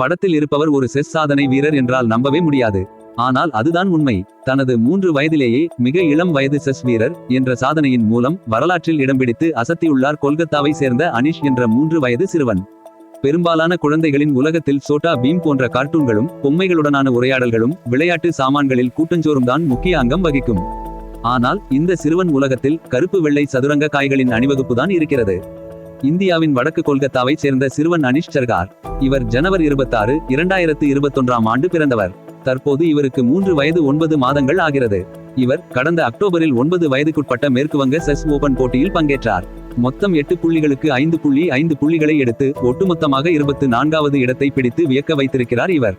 படத்தில் இருப்பவர் ஒரு செஸ் சாதனை வீரர் என்றால் நம்பவே முடியாது. ஆனால் அதுதான் உண்மை. தனது மூன்று வயதிலேயே மிக இளம் வயது செஸ் வீரர் என்ற சாதனையின் மூலம் வரலாற்றில் இடம் பிடித்து அசத்தியுள்ளார் கொல்கத்தாவை சேர்ந்த அனிஷ் என்ற மூன்று வயது சிறுவன். பெரும்பாலான குழந்தைகளின் உலகத்தில் சோட்டா பீம் போன்ற கார்ட்டூன்களும் பொம்மைகளுடனான உரையாடல்களும் விளையாட்டு சாமான்களில் கூட்டஞ்சோறும் தான் முக்கிய அங்கம் வகிக்கும். ஆனால் இந்த சிறுவன் உலகத்தில் கருப்பு வெள்ளை சதுரங்க காய்களின் அணிவகுப்புதான் இருக்கிறது. இந்தியாவின் வடக்கு கொல்கத்தாவைச் சேர்ந்த சிறுவன் அனிஷ் சர்கார். இவர் ஜனவரி இருபத்தாறு இரண்டாயிரத்து இருபத்தொன்றாம் ஆண்டு பிறந்தவர். தற்போது இவருக்கு மூன்று வயது ஒன்பது மாதங்கள் ஆகிறது. இவர் கடந்த அக்டோபரில் ஒன்பது வயதுக்குட்பட்ட மேற்குவங்க செஸ் ஓபன் போட்டியில் பங்கேற்றார். மொத்தம் எட்டு புள்ளிகளுக்கு ஐந்து புள்ளி ஐந்து புள்ளிகளை எடுத்து ஒட்டுமொத்தமாக இருபத்து நான்காவது இடத்தை பிடித்து வியக்க வைத்திருக்கிறார் இவர்.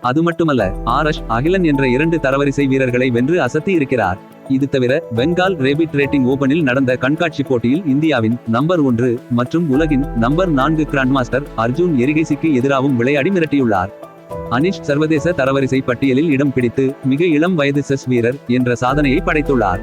அது மட்டுமல்ல ஆர்எஸ் அகிலன் என்ற இரண்டு தரவரிசை வீரர்களை வென்று அசத்தி இருக்கிறார் இது தவிர பெங்கால் ரேபிட் ரேட்டிங் ஓபனில் நடந்த கண்காட்சி போட்டியில் இந்தியாவின் நம்பர் ஒன்று மற்றும் உலகின் நம்பர் நான்கு கிராண்ட்மாஸ்டர் அர்ஜுன் எரிகைசிக்கு எதிராகவும் விளையாடி மிரட்டியுள்ளார். அனிஷ் சர்வதேச தரவரிசை பட்டியலில் இடம் பிடித்து மிக இளம் வயது செஸ் வீரர் என்ற சாதனையை படைத்துள்ளார்.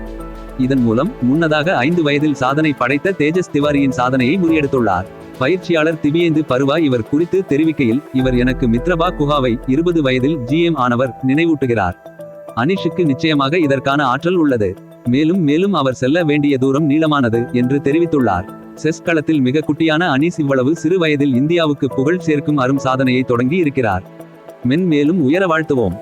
இதன் மூலம் முன்னதாக ஐந்து வயதில் சாதனை படைத்த தேஜஸ் திவாரியின் சாதனையை முறியெடுத்துள்ளார். பயிற்சியாளர் திவியேந்து பருவா இவர் குறித்து தெரிவிக்கையில் இவர் எனக்கு மித்ரபா குஹாவை இருபது வயதில் ஜிஎம் ஆனவர் நினைவூட்டுகிறார். அனிஷுக்கு நிச்சயமாக இதற்கான ஆற்றல் உள்ளது. மேலும் மேலும் அவர் செல்ல வேண்டிய தூரம் நீளமானது என்று தெரிவித்துள்ளார். செஸ் களத்தில் மிக குட்டியான அனீஸ் இவ்வளவு சிறு வயதில் இந்தியாவுக்கு புகழ் சேர்க்கும் அரும் சாதனையை தொடங்கி இருக்கிறார் மென்மேலும் உயர வாழ்த்துவோம்.